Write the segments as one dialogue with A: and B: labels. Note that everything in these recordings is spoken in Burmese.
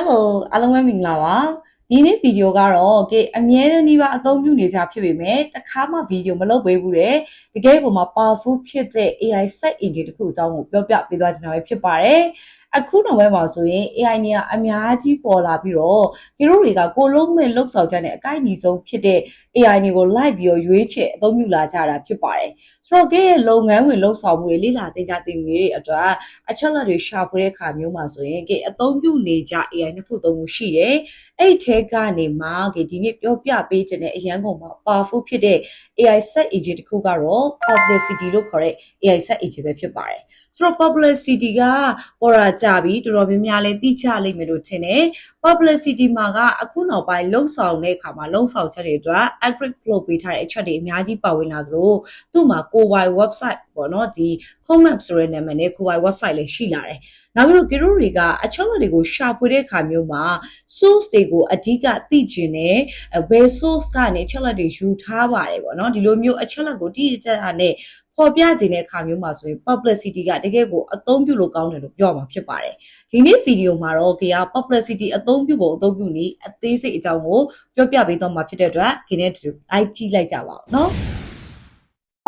A: Hello အားလုံးပဲမင်္ဂလာပါဒီနေ့ဗီဒီယိုကတော့ကဲအမြဲတမ်းဒီပါအသုံးပြုနေကြဖြစ်ပေမဲ့တခါမှဗီဒီယိုမလုပ်ပေးဘူးတဲ့တကယ်ကိုမှ powerful ဖြစ်တဲ့ AI search engine တစ်ခုအကြောင်းကိုပြောပြပေးသွားချင်တာပဲဖြစ်ပါတယ်အခုနောက်ပိုင်းမှာဆိုရင် AI နေရာအများကြီးပေါ်လာပြီးတော့ဒီလိုတွေကကိုလုံးမဲ့လှုပ်ဆောင်ချက်နဲ့အကိုက်ညီဆုံးဖြစ်တဲ့ AI တွေကို live ပြီးတော့ရွေးချယ်အသုံးပြုလာကြတာဖြစ်ပါတယ် ဆိုတော့ကဲရဲ့လုပ်ငန်းဝင်လှုပ်ဆောင်မှုတွေလိလာတင်ကြတင်ငွေတွေအတွက်အချက်လက်တွေရှာဖွေတဲ့အခါမျိုးမှာဆိုရင်ကဲအသုံးပြုနေကြ AI နှစ်ခုသုံးခုရှိတယ်အဲ့ထဲကနေမှကဲဒီနေ့ပြောပြပေးခြင်းတဲ့အရန်ကုန်မှာ powerful ဖြစ်တဲ့ AI search engine တစ်ခုကတော့ publicity လို့ခေါ်တဲ့ AI search engine ပဲဖြစ်ပါတယ်ဆိုတော့ publicity ကပေါ်လာကြပြီတော်တော်များများလည်းသိချလိမ့်မယ်လို့ထင်တယ် publicity မှာကအခုနောက်ပိုင်းလုံဆောင်တဲ့အခါမှာလုံဆောင်ချက်တွေအတွက် accurate လုပ်ပေးထားတဲ့အချက်တွေအများကြီးပါဝင်လာသလိုသူ့မှာကိုယ်ပိုင် website ပေါ့နော်ဒီ comment ဆိုတဲ့နာမည်နဲ့ကိုယ်ပိုင် website လည်းရှိလာတယ်နောက်ပြီးတော့ guru တွေကအချက်အလက်တွေကိုရှာဖွေတဲ့အခါမျိုးမှာ source တွေကိုအဓိကသိချင်တယ်ဘယ် source ကနေအချက်အလက်တွေယူထားပါတယ်ပေါ့နော်ဒီလိုမျိုးအချက်အလက်ကိုတိတိကျကျနဲ့ပေါ်ပြခြင်းတဲ့အခါမျိုးမှာဆိုရင် publicity ကတကယ်ကိုအသုံးပြုလို့ကောင်းတယ်လို့ပြောမှာဖြစ်ပါတယ်ဒီနေ့ဗီဒီယိုမှာတော့ကေက publicity အသုံးပြုဖို့အသုံးပြုနည်းအသေးစိတ်အကြောင်းကိုပြောပြပေးတော့မှာဖြစ်တဲ့အတွက်ခင်းနဲ့တူတူလိုက်ကြည့်လိုက်ကြပါဦးနော်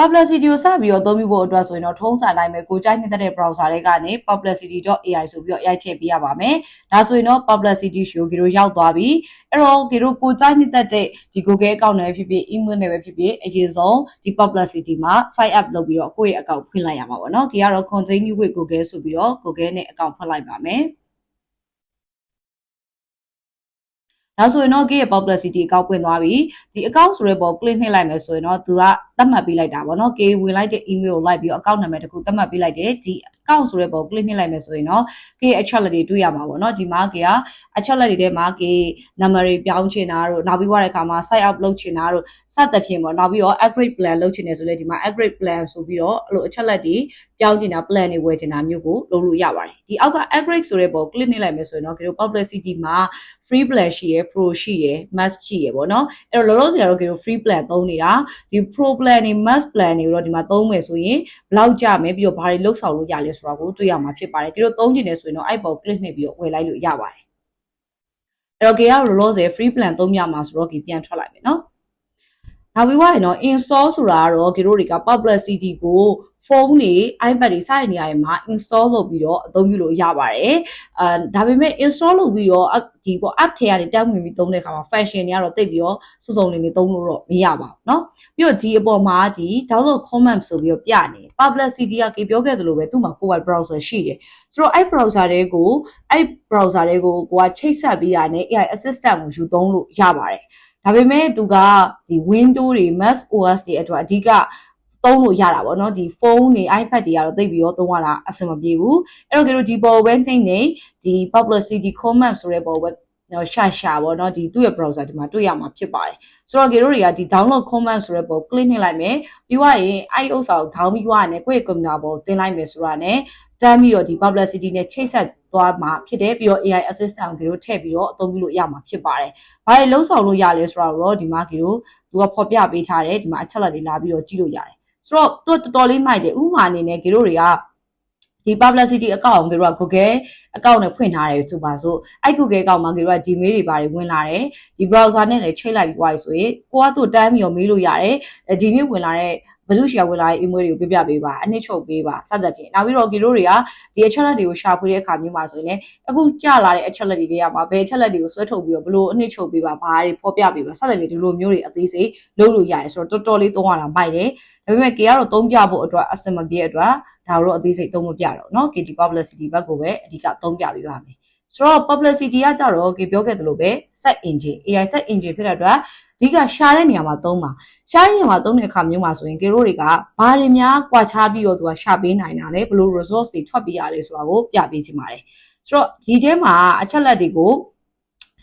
A: publicity ကိုစပြီးတော့အသုံးပြုဖို့အတွက်ဆိုရင်တော့ထုံးစံတိုင်းပဲကိုကြိုက်နေတဲ့ browser တွေကနေ publicity.ai ဆိုပြီးတော့ရိုက်ထည့်ပေးရပါမယ်။ဒါဆိုရင်တော့ publicity show ကတို့ရောက်သွားပြီ။အဲ့တော့ကတို့ကိုကြိုက်နေတဲ့ဒီ Google account နဲ့ဖြစ်ဖြစ် email နဲ့ပဲဖြစ်ဖြစ်အရင်ဆုံးဒီ publicity မှာ sign up လုပ်ပြီးတော့ကိုယ့်ရဲ့ account ဖွင့်လိုက်ရမှာပေါ့နော်။ဒီကတော့ continue with Google ဆိုပြီးတော့ Google နဲ့ account ဖွင့်လိုက်ပါမယ်။ဒါဆိုရင်တော့ gate ရဲ့ publicity အကောင့်ပွင့်သွားပြီဒီ account ဆိုတဲ့ပေါ် click နှိပ်လိုက်မယ်ဆိုရင်တော့သူက သတ်မှတ်ပေးလိုက်တာပေါ့နော် gate ဝင်လိုက်တဲ့ email ကိုလိုက်ပြီးတော့ account နာမည်တစ်ခုသတ်မှတ်ပေးလိုက်တယ်ဒီ account ဆိုတဲ့ပေါ် click နှိပ်လိုက်မယ်ဆိုရင်တော့ gate အချက်လက်တွေတွေ့ရမှာပေါ့နော်ဒီမှာ gate ကအချက်လက်တွေထဲမှာ gate number တွေပြောင်းချင်တာတို့နောက်ပြီးွားတဲ့အခါမှာ sign up လုပ်ချင်တာတို့စသဖြင့်ပေါ့နောက်ပြီးတော့ upgrade plan လုပ်ချင်တယ်ဆိုလဲဒီမှာ upgrade plan ဆိုပြီးတော့အဲ့လိုအချက်လက်တွေပြောင်းချင်တာ plan တွေဝယ်ချင်တာမျိုးကိုလုပ်လို့ရပါတယ်ဒီအောက်က upgrade ဆိုတဲ့ပေါ် click နှိပ်လိုက်မယ်ဆိုရင်တော့ gate publicity မှာ free plan ရှိရယ် pro ရှိရယ် max ရှိရယ်ပေါ့နော်အဲ့တော့လောလောဆယ်ကတော့ gate free plan သုံးနေတာဒီ pro plan တွေ max plan တွေတော့ဒီမှာသုံးမယ်ဆိုရင်ဘယ်လောက်ကြမယ်ပြီးတော့ဘာတွေလုပ်ဆောင်လို့ရလဲဆိုတာကိုတွေ့ရမှာဖြစ်ပါတယ်ကြည့်လို့သုံးချင်တယ်ဆိုရင်တော့အဲ့ပေါ် click နှိပ်ပြီးတော့ဝယ်လိုက်လို့ရပါတယ်အဲ့တော့ gate ကလောလောဆယ် free plan သုံးရမှာဆိုတော့ gate ပြန်ထွက်လိုက်မယ်နော် နောက်ပြီးတော့နော် install ဆိုတာကတော့ဒီတို့တွေက publicity ကိုဖုန်းတွေ iPad တွေစတဲ့နေရာတွေမှာ install လုပ်ပြီးတော့အသုံးပြုလို့ရပါတယ်။အာဒါပေမဲ့ install လုပ်ပြီးတော့ဒီပေါ့ app ထဲကနေတက်ဝင်ပြီးသုံးတဲ့အခါမှာ function တွေကတော့တိတ်ပြီးတော့စုစုံလေးလေးသုံးလို့တော့မရပါဘူးเนาะ။ပြီးတော့ဒီအပေါ်မှာဒီ download comment ဆိုပြီးတော့ပြနေ publicity ကကေပြောခဲ့သလိုပဲသူ့မှာကိုယ်ပိုင် browser ရှိတယ်။ဆိုတော့အဲ့ browser တွေကိုအဲ့ browser တွေကိုကိုကချိတ်ဆက်ပြီးရတဲ့ AI assistant ကိုယူသုံးလို့ရပါတယ်။ ဒါပေမဲ့သူကဒီ window တွေ mac os တွေအတွက်အဓိကသုံးလို့ရတာပေါ့နော်ဒီဖုန်းတွေ iPad တွေကတော့သိပြီးတော့သုံးရတာအဆင်မပြေဘူးအဲ့တော့ကြတို့ဒီပေါ်ပဲသိနေဒီ publicity comment ဆိုတဲ့ပေါ်ပဲနော် ရှာရှာပေါ့နော်ဒီသူ့ရဲ့ browser ဒီမှာတွေ့ရမှာဖြစ်ပါတယ်ဆိုတော့ကြတို့တွေကဒီ download comment ဆိုတဲ့ပေါ် click နှိပ်လိုက်မယ်ပြီးွားရင်အဲ့ဥစ္စာကို down ပြီးွားရင်ကိုယ့်ရဲ့ computer ပေါ်တင်လိုက်မယ်ဆိုတာ ਨੇ တမ်းပြီးတော့ဒီ publicity နဲ့ချိတ်ဆက်သွားမှာဖြစ်တယ်ပြီးတော့ AI assistant ကိုတို့ထည့်ပြီးတော့အသုံးပြုလို့ရမှာဖြစ်ပါတယ်။ဘာတွေလုံးဆောင်လို့ရလဲဆိုတော့ဒီမှာကတို့သူကဖော်ပြပေးထားတယ်ဒီမှာအချက်လက်တွေလာပြီးတော့ကြည့်လို့ရတယ်။ဆိုတော့သူတော်တော်လေးမိုက်တယ်ဥပမာအနေနဲ့ကတို့တွေက ဒီ publicity account ကိုတို့က Google account နဲ့ဖွင့်ထားတယ်ဆိုပါစို့အဲ့ Google account မှာတို့က Gmail တွေပါတယ်ဝင်လာတယ်ဒီ browser နဲ့လည်းချိတ်လိုက်ပြီးသွားပြီဆိုရင်ကိုကသူ့တန်းပြီးတော့မေးလို့ရတယ်ဒီနေ့ဝင်လာတဲ့ ဘလူးရှီယာဝင်လာတဲ့ email တွေကိုပြပြပေးပါအနှစ်ချုပ်ပေးပါစသဖြင့်နောက်ပြီးတော့ကီတို့တွေကဒီအချက်လက်တွေကိုရှာဖွေတဲ့အခါမျိုးမှာဆိုရင်လည်းအခုကြလာတဲ့အချက်လက်တွေတွေကမှာဘယ်အချက်လက်တွေကိုဆွဲထုတ်ပြီးတော့ဘလို့အနှစ်ချုပ်ပေးပါဘာတွေဖော်ပြပေးပါစသဖြင့်ဒီလိုမျိုးတွေအသေးစိတ်လုပ်လို့ရတယ်ဆိုတော့တော်တော်လေးသုံးရတာမိုက်တယ်ဒါပေမဲ့ကေကတော့သုံးပြဖို့အတွက်အစင်မပြေအတွက်ဒါတို့အသေးစိတ်သုံးမပြတော့เนาะ KT publicity ဘက်ကိုပဲအဓိကသုံးပြပေးပါမယ် ဆိုတော့ publicity ကကြတော့ကေပြောခဲ့သလိုပဲ set engine AI set engine ဖြစ်တဲ့အတွက်အဓိကရှာတဲ့နေရာမှာသုံးပါရှာတဲ့နေရာမှာသုံးတဲ့အခါမျိုးမှာဆိုရင်ကေတို့တွေကဘာတွေများကွာခြားပြီးတော့သူကရှာပေးနိုင်တာလဲဘလို့ resource တွေထွက်ပေးရလဲဆိုတာကိုပြပေးချင်ပါတယ်ဆိုတော့ဒီထဲမှာအချက်လက်တွေကို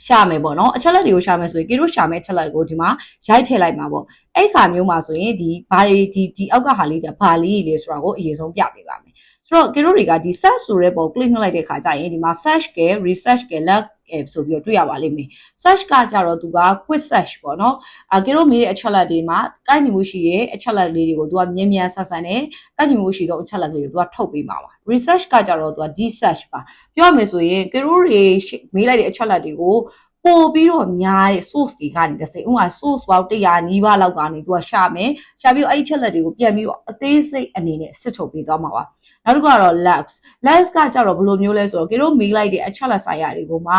A: ရှာမယ်ပေါ့နော်အချက်လက်တွေကိုရှာမယ်ဆိုရင်ကေတို့ရှာမယ်အချက်လက်ကိုဒီမှာရိုက်ထည့်လိုက်မှာပေါ့အဲ့ခါမျိုးမှာဆိုရင်ဒီဘာတွေဒီဒီအောက်ကဟာလေးတွေဘာလေးတွေလဲဆိုတာကိုအရင်ဆုံးပြပေးပါမယ် ဆိုတော့ကေတို့တွေကဒီ search ဆိုတဲ့ပုံ click နှိပ်လိုက်တဲ့ခါကျရင်ဒီမှာ search က research က lag အဲဆိုပြီးတော့တွေ့ရပါလိမ့်မယ် search ကကြတော့သူက quick search ပေါ့နော်အကေတို့မေးတဲ့အချက်လက်တွေမှာကိုက်ညီမှုရှိရဲ့အချက်လက်လေးတွေကိုသူကမြင်မြန်ဆန်းဆန်းနဲ့ကိုက်ညီမှုရှိသောအချက်လက်လေးတွေကိုသူကထုတ်ပေးမှာပါ research ကကြတော့သူက deep search ပါပြောရမယ်ဆိုရင်ကေတို့တွေမေးလိုက်တဲ့အချက်လက်တွေကို ပို့ပြီးတော့များတဲ့ source တွေကနေတစ်စိဥမာ source ပေါင်း100နီးပါးလောက်ကနေသူကရှာမယ်ရှာပြီးတော့အဲ့ဒီချက်လက်တွေကိုပြန်ပြီးတော့အသေးစိတ်အနေနဲ့စစ်ထုတ်ပေးသွားမှာပါနောက်တစ်ခုကတော့ labs labs ကကြတော့ဘယ်လိုမျိုးလဲဆိုတော့ကေတို့မေးလိုက်တဲ့အချက်လက်ဆိုင်ရာတွေကိုမှ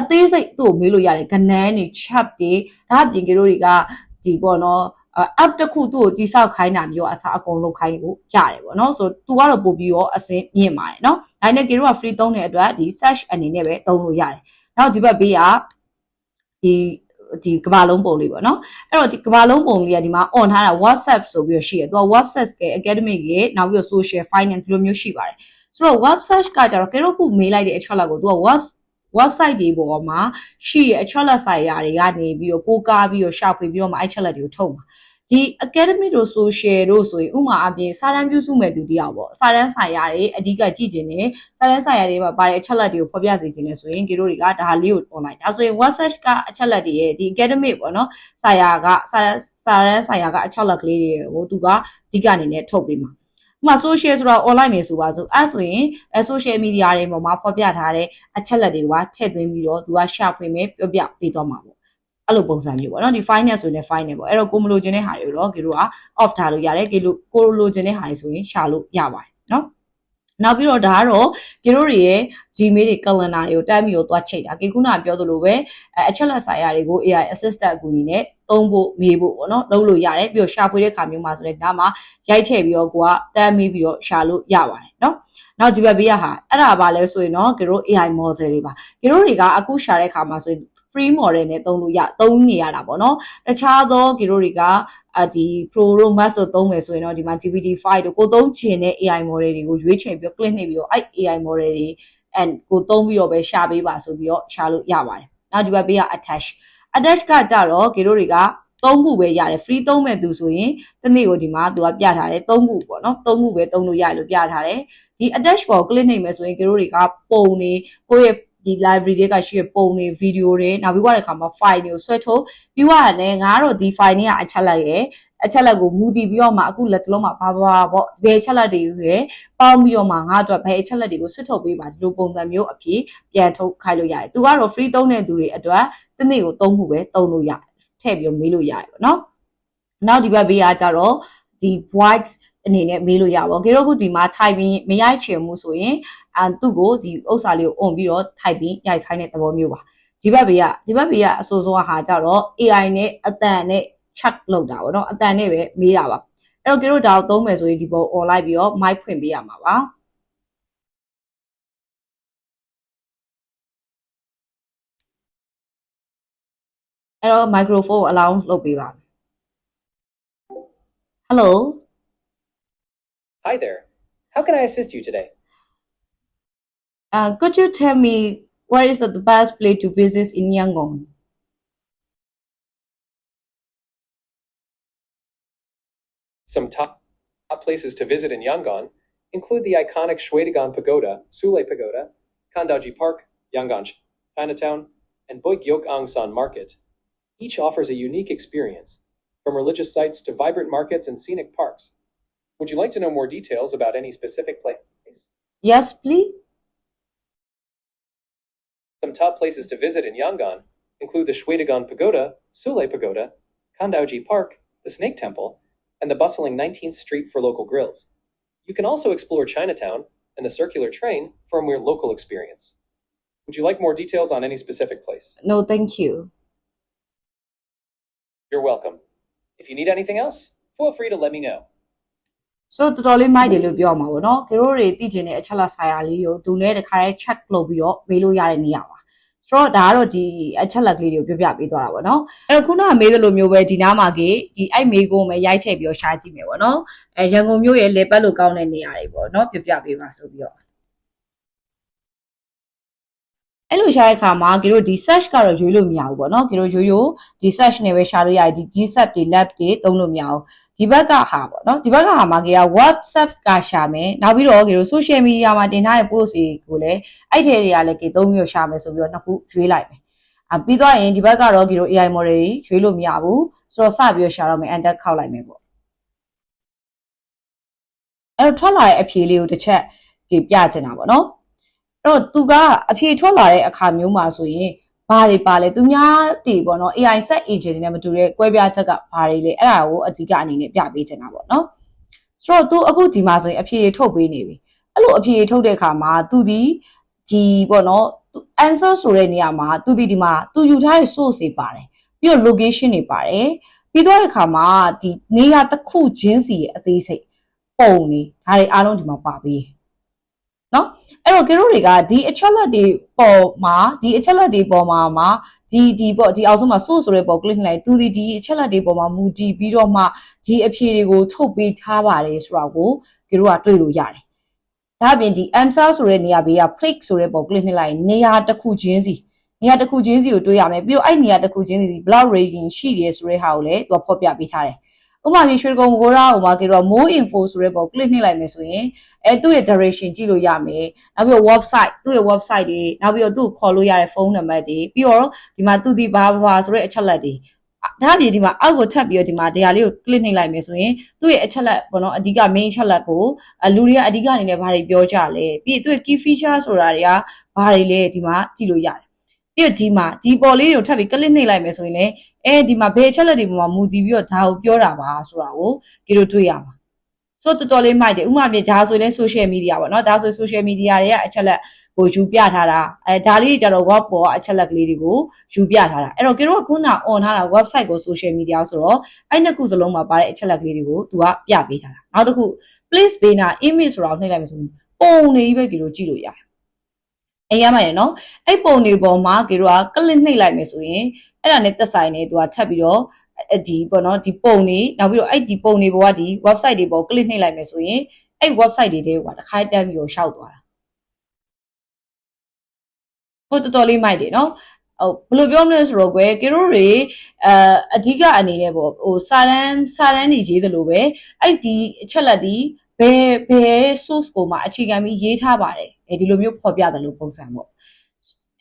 A: အသေးစိတ်သူ့ကိုမေးလို့ရတယ်ကနန်းတွေ chat တွေဒါအပြင်ကေတို့တွေကဒီပေါ့နော် app တစ်ခုသူ့ကိုတိဆောက်ခိုင်းတာမျိုးအစားအကုန်လုံးခိုင်းလို့ရတယ်ပေါ့နော်ဆိုတော့ तू ကတော့ပို့ပြီးတော့အစင်းမြင့်ပါတယ်နော်ဒါနဲ့ကေတို့က free သုံးတဲ့အတွက်ဒီ search အနေနဲ့ပဲသုံးလို့ရတယ် နောက်ဒီဘက်ဘေးကဒီဒီကဘာလုံးပုံလေးပေါ့နော်အဲ့တော့ဒီကဘာလုံးပုံလေးကဒီမှာ on ထားတာ WhatsApp ဆိုပြီးတော့ရှိတယ်သူက WhatsApp က academic ရဲ့နောက်ပြီးတော့ social finance ဒီလိုမျိုးရှိပါတယ်ဆိုတော့ website ကကြတော့ကေတို့ခုမေးလိုက်တဲ့အချက်လက်ကိုသူက web website တွေပေါ်မှာရှိရဲ့အချက်လက်ဆိုင်ရာတွေကနေပြီးတော့ကိုးကားပြီးတော့ရှာဖွေပြီးတော့မှအဲ့ချက်လက်တွေကိုထုတ်မှာ ဒီ academic တို့ social တို့ဆိုရင်ဥမာအပြင်စာတန်းပြုစုမဲ့သူတယောက်ပေါ့စာတန်းဆိုင်ရာတွေအဓိကကြည့်ကျင်နေစာတန်းဆိုင်ရာတွေမှာပါတဲ့အချက်လက်တွေကိုဖော်ပြစေချင်နေဆိုရင်ကေတို့တွေကဒါလေးကို online ဒါဆိုရင် website ကအချက်လက်တွေရဲ့ဒီ academic ပေါ့နော်ဆိုင်ရာကစာတန်းစာတန်းဆိုင်ရာကအချက်လက်ကလေးတွေကိုသူကအဓိကအနေနဲ့ထုတ်ပေးမှာဥပမာ social ဆိုတော့ online မျိုးဆိုပါဆိုအဲဆိုရင်အဲ social media တွေပေါ်မှာဖော်ပြထားတဲ့အချက်လက်တွေကထည့်သွင်းပြီးတော့သူကရှာဖွေမယ်ပြောပြပေးသွားမှာပေါ့ အဲ့လိုပုံစံမျိုးပေါ့နော်ဒီ finance ဆိုရင် finance ပေါ့အဲ့တော့ကိုမလိုချင်တဲ့ဟာတွေကိုတော့ကေတို့က off ထားလို့ရတယ်ကေလို့ကိုလိုချင်တဲ့ဟာတွေဆိုရင်ရှာလို့ရပါတယ်နော်နောက်ပြီးတော့ဒါကတော့ကေတို့တွေရဲ့ Gmail တွေ calendar တွေကိုတမ်းပြီးတော့သွားချိန်တာကေခုနကပြောသလိုပဲအဲအချက်လက်ဆိုင်ရာတွေကို AI assistant အကူအညီနဲ့သုံးဖို့မေးဖို့ပေါ့နော်လုပ်လို့ရတယ်ပြီးတော့ရှာဖွေတဲ့ခါမျိုးမှာဆိုလည်းဒါမှရိုက်ထည့်ပြီးတော့ကိုကတမ်းမေးပြီးတော့ရှာလို့ရပါတယ်နော်နောက်ဒီဘက်ဘေးကဟာအဲ့ဒါပါလဲဆိုရင်တော့ကေတို့ AI model တွေပါကေတို့တွေကအခုရှာတဲ့ခါမှာဆိုရင် free model နဲ့သုံးလို့ရသုံးနေရတာပေါ့နော်တခြားသောကေတို့တွေကအာဒီ pro တို့ max တို့သုံးမယ်ဆိုရင်တော့ဒီမှာ GPT-5 တို့ကိုသုံးချင်တဲ့ AI model တွေကိုရွေးချယ်ပြီး click နှိပ်ပြီးတော့အဲ့ AI model တွေ and ကိုသုံးပြီးတော့ပဲရှာပေးပါဆိုပြီးတော့ရှာလို့ရပါတယ်နောက်ဒီဘက်ဘေးက attach attach ကကြတော့ကေတို့တွေကသုံးခုပဲရတယ် free သုံးမဲ့သူဆိုရင်တစ်နေ့ကိုဒီမှာသူကပြထားတယ်သုံးခုပေါ့နော်သုံးခုပဲသုံးလို့ရတယ်လို့ပြထားတယ်ဒီ attach ပေါ် click နှိပ်မယ်ဆိုရင်ကေတို့တွေကပုံနေကိုယ့်ရဲ့ ဒီ library တွေကရှိရပုံတွေဗီဒီယိုတွေနောက်ပြီးွားတဲ့ခါမှာ file တွေကိုဆွဲထုတ်ပြီးွားရတယ်ငါကတော့ဒီ file တွေကအချက်လက်ရဲ့အချက်လက်ကိုမူတည်ပြီးတော့မှအခုလက်တလုံးမှာဘာဘာပေါ့ဘယ်အချက်လက်တွေရဲ့ပေါင်းပြီးတော့မှငါအတွက်ဘယ်အချက်လက်တွေကိုဆွတ်ထုတ်ပေးပါဒီလိုပုံစံမျိုးအဖြစ်ပြန်ထုတ်ခိုင်းလို့ရတယ်သူကတော့ free သုံးတဲ့သူတွေအတွက်တစ်နေ့ကိုသုံးခုပဲသုံးလို့ရတယ်ထည့်ပြီးမေးလို့ရတယ်ပေါ့နော်နောက်ဒီဘက်ဘေးကကြတော့ဒီ voice အနေနဲ့မေးလို့ရပါဘောကေတော့ခုဒီမှာ typing မရိုက်ချင်မှုဆိုရင်အဲသူ့ကိုဒီဥစ္စာလေးကို on ပြီးတော့ typing ရိုက်ခိုင်းတဲ့သဘောမျိုးပါဒီဘက်ဘေးကဒီဘက်ဘေးကအဆိုးဆုံးဟာကြတော့ AI နဲ့အတန်နဲ့ check လုပ်တာပေါ့နော်အတန်နဲ့ပဲမေးတာပါအဲ့တော့ကေတို့ဒါကိုသုံးမယ်ဆိုရင်ဒီပုံ online ပြီးတော့ mic ဖွင့်ပေးရမှာပါအဲ့တော့ microphone allow လုပ်ပေးပါမယ် Hello
B: Hi there. How can I assist you today?
A: Uh, could you tell me where is the best place to visit in Yangon?
B: Some top, top places to visit in Yangon include the iconic Shwedagon Pagoda, Sule Pagoda, Kandaji Park, Yangon Chinatown, and Boygyok Angsan Market. Each offers a unique experience, from religious sites to vibrant markets and scenic parks. Would you like to know more details about any specific place?
A: Yes, please.
B: Some top places to visit in Yangon include the Shwedagon Pagoda, Sule Pagoda, Kandauji Park, the Snake Temple, and the bustling 19th Street for local grills. You can also explore Chinatown and the circular train for a more local experience. Would you like more details on any specific place?
A: No, thank you.
B: You're welcome. If you need anything else, feel free to let me know.
A: So တော်တော်လေးမိုက်တယ်လို့ပြောမှာပေါ့နော်။တို့တွေသိကျင်တဲ့အချက်လက်ဆိုင်ရာလေးကိုသူနဲ့တခါတည်း check လုပ်ပြီးတော့မေးလို့ရတဲ့နေရာပါ။ဆိုတော့ဒါကတော့ဒီအချက်လက်ကလေးတွေကိုပြောပြပေးသွားတာပေါ့နော်။အဲ့တော့ခုနကမေးသလိုမျိုးပဲဒီနားမှာကေဒီအဲ့မေးကိုပဲရိုက်ထည့်ပြီးတော့ရှားကြည့်မယ်ပေါ့နော်။အဲရန်ကုန်မြို့ရဲ့လေပတ်လို့ကောင်းတဲ့နေရာတွေပေါ့နော်ပြောပြပေးပါဆိုပြီးတော့ အဲ့လိုရှာတဲ့အခါမှာကတို့ဒီ search ကတော့ရွေးလို့မရဘူးပေါ့နော်ကတို့ရိုးရိုးဒီ search နဲ့ပဲရှာလို့ရတယ်ဒီ GSAP တွေ lab တွေသုံးလို့မရဘူးဒီဘက်ကဟာပေါ့နော်ဒီဘက်ကဟာမှာကရ WhatsApp ကရှာမယ်နောက်ပြီးတော့ကတို့ social media မှာတင်ထားတဲ့ post တွေကိုလည်းအဲ့ထဲတွေကလည်းကသုံးပြီးတော့ရှာမယ်ဆိုပြီးတော့နှစ်ခုရွေးလိုက်မယ်အပြီးသွားရင်ဒီဘက်ကတော့ကတို့ AI model တွေရွေးလို့မရဘူးဆိုတော့စပြီးတော့ရှာတော့မယ် enter ခောက်လိုက်မယ်ပေါ့အဲ့တော့ထွက်လာတဲ့အဖြေလေးကိုတစ်ချက်ဒီပြချင်တာပေါ့နော်အဲ့ တော့သူကအဖြေထွက်လာတဲ့အခါမျိုးမှာဆိုရင်ဘာတွေပါလဲသူများတွေပေါ့နော် AI set agent တွေနဲ့မတူတဲ့ကွဲပြားချက်ကဘာတွေလဲအဲ့ဒါကိုအဓိကအနေနဲ့ပြပေးချင်တာပေါ့နော်ဆိုတော့သူအခုဒီမှာဆိုရင်အဖြေထုတ်ပေးနေပြီအဲ့လိုအဖြေထုတ်တဲ့အခါမှာသူဒီဒီပေါ့နော် answer ဆိုတဲ့နေရာမှာသူဒီဒီမှာသူယူထားတဲ့ source တွေပါတယ်ပြီးတော့ location တွေပါတယ်ပြီးတော့တဲ့အခါမှာဒီနေရာတစ်ခုချင်းစီရဲ့အသေးစိတ်ပုံနေဒါတွေအားလုံးဒီမှာပါပြီး နော်အဲ့တော့ကတို့တွေကဒီအချက်လက်တွေပေါ်မှာဒီအချက်လက်တွေပေါ်မှာမှာဒီဒီပေါ့ဒီအောက်ဆုံးမှာ source ဆိုတဲ့ပေါ် click လိုက်သူဒီဒီအချက်လက်တွေပေါ်မှာမူတည်ပြီးတော့မှဒီအဖြေတွေကိုထုတ်ပေးထားပါတယ်ဆိုတာကိုကတို့ကတွေ့လို့ရတယ်ဒါအပြင်ဒီ answer ဆိုတဲ့နေရာဘေးက click ဆိုတဲ့ပေါ် click နှိပ်လိုက်ရင်နေရာတစ်ခုချင်းစီနေရာတစ်ခုချင်းစီကိုတွေ့ရမယ်ပြီးတော့အဲ့နေရာတစ်ခုချင်းစီ block rating ရှိတယ်ဆိုတဲ့ဟာကိုလည်းသူကဖော်ပြပေးထားတယ် ဥပမာပြရွှေကုံကိုရာဟိုမှာကတော့ more info ဆိုတဲ့ပေါ် click နှိပ်လိုက်မယ်ဆိုရင်အဲသူ့ရဲ့ direction ကြည့်လို့ရမယ်နောက်ပြီးတော့ website သူ့ရဲ့ website တွေနောက်ပြီးတော့သူ့ကိုခေါ်လို့ရတဲ့ဖုန်းနံပါတ်တွေပြီးတော့ဒီမှာသူဒီဘာဘာဆိုတဲ့အချက်လက်တွေဒါအပြင်ဒီမှာအောက်ကိုထပ်ပြီးတော့ဒီမှာတရားလေးကို click နှိပ်လိုက်မယ်ဆိုရင်သူ့ရဲ့အချက်လက်ပေါ့နော်အဓိက main အချက်လက်ကိုလူတွေကအဓိကအနေနဲ့ဘာတွေပြောကြလဲပြီးသူ့ရဲ့ key feature ဆိုတာတွေကဘာတွေလဲဒီမှာကြည့်လို့ရတယ် ပြီးတော့ဒီမှာဒီပေါ်လေးတွေကိုထပ်ပြီး click နှိပ်လိုက်မယ်ဆိုရင်လည်းအဲဒီမှာဘယ်အချက်လက်တွေပေါ်မှာမူတည်ပြီးတော့ဒါကိုပြောတာပါဆိုတာကိုကြည့်လို့တွေ့ရမှာဆိုတော့တော်တော်လေးမိုက်တယ်ဥပမာပြဒါဆိုရင်လည်း social media ပေါ့နော်ဒါဆို social media တွေကအချက်လက်ကိုယူပြထားတာအဲဒါလေးကြတော့ web ပေါ်ကအချက်လက်ကလေးတွေကိုယူပြထားတာအဲ့တော့ကျွန်တော်ကခုန on ထားတာ website ကို social media ဆိုတော့အဲ့နှစ်ခုစလုံးမှာပါတဲ့အချက်လက်ကလေးတွေကိုသူကပြပေးထားတာနောက်တစ်ခု place ပေးနာ image ဆိုတာကိုနှိပ်လိုက်မယ်ဆိုရင်ပုံနေကြီးပဲကြည့်လို့ကြည့်လို့ရတယ် အရင်မှရနော်အဲ့ပုံတွေပေါ်မှာကြတို့က click နှိပ်လိုက်မယ်ဆိုရင်အဲ့ဒါနဲ့သက်ဆိုင်နေသူကထပ်ပြီးတော့ဒီပေါ့နော်ဒီပုံတွေနောက်ပြီးတော့အဲ့ဒီပုံတွေပေါ်ကဒီ website တွေပေါ် click နှိပ်လိုက်မယ်ဆိုရင်အဲ့ website တွေတဲကတခါတန်းပြီးတော့ရှောက်သွားတာဟိုတော်တော်လေးမိုက်တယ်နော်ဟိုဘယ်လိုပြောမလဲဆိုတော့ကွယ်ကရိုတွေအအဓိကအနေနဲ့ပေါ့ဟိုစာတန်းစာတန်းနေရေးသလိုပဲအဲ့ဒီအချက်လက်ဒီဘယ်ဘယ် source ကိုမှအခြေခံပြီးရေးထားပါတယ် အဲဒီလိုမျိုးဖော်ပြတယ်လို့ပုံစံပေါ့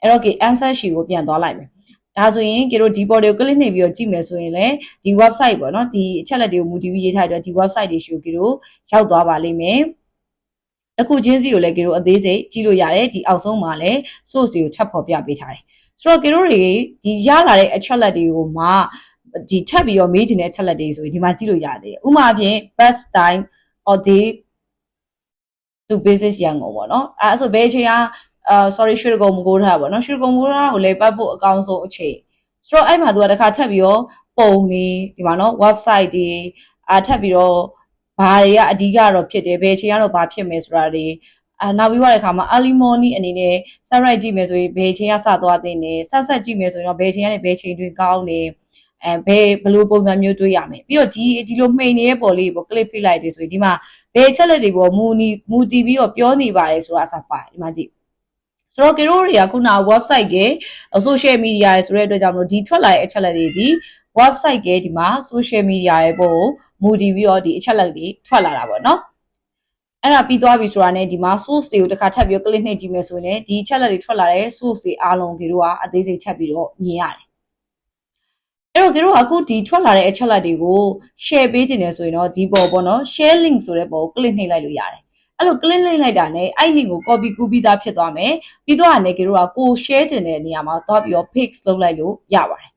A: အဲ့တော့ answer sheet ကိုပြန်သွားလိုက်မယ်ဒါဆိုရင်ကတို့ဒီ border ကို click နှိပ်ပြီးတော့ကြည့်မယ်ဆိုရင်လည်းဒီ website ပေါ့နော်ဒီအချက်လက်တွေကိုမူတည်ပြီးရေးထားတဲ့ဒီ website တွေရှိကိုကတို့ရောက်သွားပါလိမ့်မယ်တစ်ခုချင်းစီကိုလည်းကတို့အသေးစိတ်ကြည့်လို့ရတယ်ဒီအောက်ဆုံးမှာလည်း source တွေကိုထပ်ဖော်ပြပေးထားတယ်ဆိုတော့ကတို့တွေဒီရလာတဲ့အချက်လက်တွေကိုမှဒီထပ်ပြီးတော့မေးချင်တဲ့အချက်လက်တွေဆိုရင်ဒီမှာကြည့်လို့ရတယ်ဥပမာဖြင့် best time or day to basis ရန်ကုန်ပေါ့နော်အဲဆိုဘယ်အချိန်ကအာ sorry ရွှေကုံမကိုးထားပေါ့နော်ရွှေကုံမကိုးထားကိုလည်းပတ်ဖို့အကောင်းဆုံးအချိန်ဆိုတော့အဲ့မှာသူကတစ်ခါထပ်ပြီးတော့ပုံနေဒီမှာနော် website တွေအာထပ်ပြီးတော့ဘာတွေကအဓိကတော့ဖြစ်တယ်ဘယ်အချိန်ကတော့ဘာဖြစ်မယ်ဆိုတာတွေအာနောက်ပြီးတော့တဲ့အခါမှာ early morning အနေနဲ့ sunrise ကြည့်မယ်ဆိုရင်ဘယ်အချိန်ကစသွားတဲ့နေဆက်ဆက်ကြည့်မယ်ဆိုရင်တော့ဘယ်အချိန်ကနေဘယ်အချိန်တွင်ကောင်းနေ အဲဘယ်ဘယ်လိုပုံစံမျိုးတွေးရမယ်ပြီးတော့ဒီဒီလိုမှိန်နေတဲ့ပေါ်လေးပေါ့ click ဖိလိုက်တယ်ဆိုရင်ဒီမှာဘယ်ချက်လက်တွေပေါ်မူနီမူတည်ပြီးတော့ပြောနေပါတယ်ဆိုတာအစပါတယ်ဒီမှာကြည့်ဆိုတော့ကရိုတွေကခုန website က social media ရဆိုတဲ့အတွက်ကြောင့်မလို့ဒီထွက်လာတဲ့အချက်လက်တွေဒီ website ကဒီမှာ social media ရဲ့ပေါ်ကိုမူတည်ပြီးတော့ဒီအချက်လက်တွေထွက်လာတာပေါ့နော်အဲ့ဒါပြီးသွားပြီဆိုတာနဲ့ဒီမှာ source တွေကိုတစ်ခါထပ်ပြီး click နှိပ်ကြည့်မယ်ဆိုရင်လည်းဒီချက်လက်တွေထွက်လာတဲ့ source တွေအားလုံးကြီးတို့ကအသေးစိတ်ထပ်ပြီးတော့မြင်ရတယ် အဲ့တော့တို့အခုဒီထွက်လာတဲ့အချက်လက်တွေကို share ပေးခြင်းနေဆိုရင်တော့ဒီပေါ်ပေါ့နော် share link ဆိုတဲ့ပေါ်ကို click နှိပ်လိုက်လို့ရတယ်အဲ့လို click နှိပ်လိုက်တာနဲ့အဲ့ link ကို copy ကူးပြီးသားဖြစ်သွားမယ်ပြီးတော့အနေကတို့ကကို share ခြင်းတဲ့နေရာမှာသွားပြီးတော့ paste လုပ်လိုက်လို့ရပါတယ်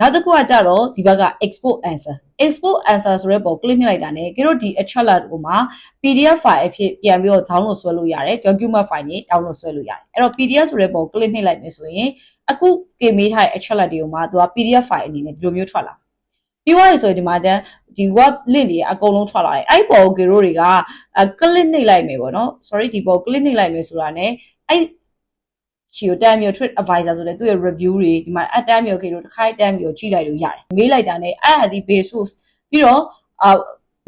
A: နောက်တစ်ခုကကြတော့ဒီဘက်က export answer export answer ဆိုတဲ့ပုံ click နှိပ်လိုက်တာ ਨੇ ကတို့ဒီ achala ကိုမှာ PDF file အဖြစ်ပြန်ပြီးတော့ download ဆွဲလို့ရတယ် document file နေ download ဆွဲလို့ရတယ်အဲ့တော့ PDF ဆိုတဲ့ပုံ click နှိပ်လိုက်မယ်ဆိုရင်အခုကေမေးထားတဲ့ achala တွေကိုမှာသူက PDF file အနေနဲ့ဒီလိုမျိုးထွက်လာပြီးသွားပြီဆိုရင်ဒီမှာကျန်ဒီ web link တွေအကုန်လုံးထွက်လာတယ်အဲ့ပေါ်ကိုတို့တွေက click နှိပ်လိုက်မယ်ပေါ့နော် sorry ဒီပေါ် click နှိပ်လိုက်မယ်ဆိုတာ ਨੇ အဲ့ ချီကိုတမ်းမျိုး trade advisor ဆိုတဲ့သူ့ရဲ့ review တွေဒီမှာအတမ်းမျိုးခေလို့တစ်ခါတမ်းမျိုးကြည့်လိုက်လို့ရတယ်မေးလိုက်တာ ਨੇ အဲ့ဒါဒီ base source ပြီးတော့အာ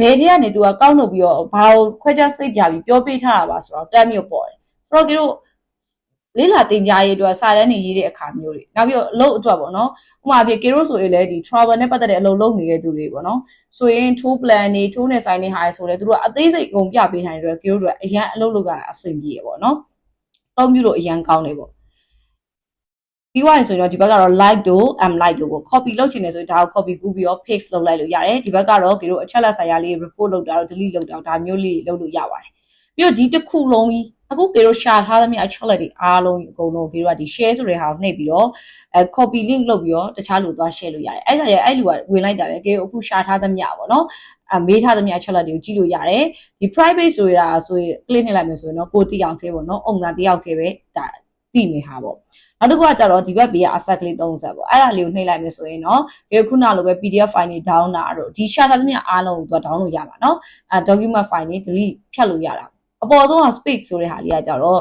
A: ဘယ်တည်းကနေသူကကောက်လုပ်ပြီးတော့ဘာကိုခွဲခြားစိတ်ပြပြီးပြောပေးထားတာပါဆိုတော့တမ်းမျိုးပေါ်တယ်ဆိုတော့တို့လေးလာတင်ကြားရေးအတွက်စာတန်းနေရေးတဲ့အခါမျိုးတွေနောက်ပြီးတော့အလုပ်အတွက်ပေါ့နော်ဥပမာပြကေရိုဆိုရင်လည်းဒီ travel နဲ့ပတ်သက်တဲ့အလုပ်လုပ်နေတဲ့သူတွေပေါ့နော်ဆိုရင် tour plan တွေ tour နဲ့ဆိုင်နေဟာဆိုလဲသူတို့ကအသေးစိတ်အကုန်ပြပေးနိုင်တယ်ကေရိုတို့ကအရန်အလုပ်လုပ်ရတာအဆင်ပြေရပေါ့နော် သုံးမျိုးလို့အရန်ကောင်းတယ်ပေါ့ပြီးသွားရင်ဆိုတော့ဒီဘက်ကတော့ like တို့ am like တို့ပေါ့ copy လုပ်ချင်တယ်ဆိုရင်ဒါကို copy ကူးပြီးတော့ paste လုပ်လိုက်လို့ရတယ်ဒီဘက်ကတော့ကေတို့အချက်လက်ဆိုင်ရာလေး report လုပ်တာတော့ delete လုပ်တာဒါမျိုးလေးလုပ်လို့ရပါတယ် ပြီးတော့ဒီတစ်ခုလုံးကြီးအခုကေတို့ရှာထားသမျှ chocolate တွေအားလုံးအကုန်လုံးကေတို့ကဒီ share ဆိုတဲ့ဟာကိုနှိပ်ပြီးတော့အဲ copy link လုပ်ပြီးတော့တခြားလူသွား share လုပ်ရတယ်အဲ့ဒါရအဲ့လူကဝင်လိုက်တာလေကေတို့အခုရှာထားသမျှပေါ့နော်အမေးထားသမျှ chocolate တွေကိုကြည့်လို့ရတယ်ဒီ private ဆိုတာဆိုရင် click နေလိုက်မယ်ဆိုရင်တော့ကိုတိအောင်သေးပေါ့နော်အုံသာတယောက်သေးပဲဒါတိမိဟာပေါ့နောက်တစ်ခုကကြတော့ဒီဘက်ဘေးကအဆက်ကလေး30ဆက်ပေါ့အဲ့ဒါလေးကိုနှိပ်လိုက်မယ်ဆိုရင်တော့ဒီခုနလိုပဲ PDF file တွေ down တာတို့ဒီ shader သမျှအားလုံးကိုသူက down လို့ရပါနော်အဲ document file တွေ delete ဖြတ်လို့ရတာ အပေါ်ဆုံးက space ဆိုတဲ့ဟာလေးကကြတော့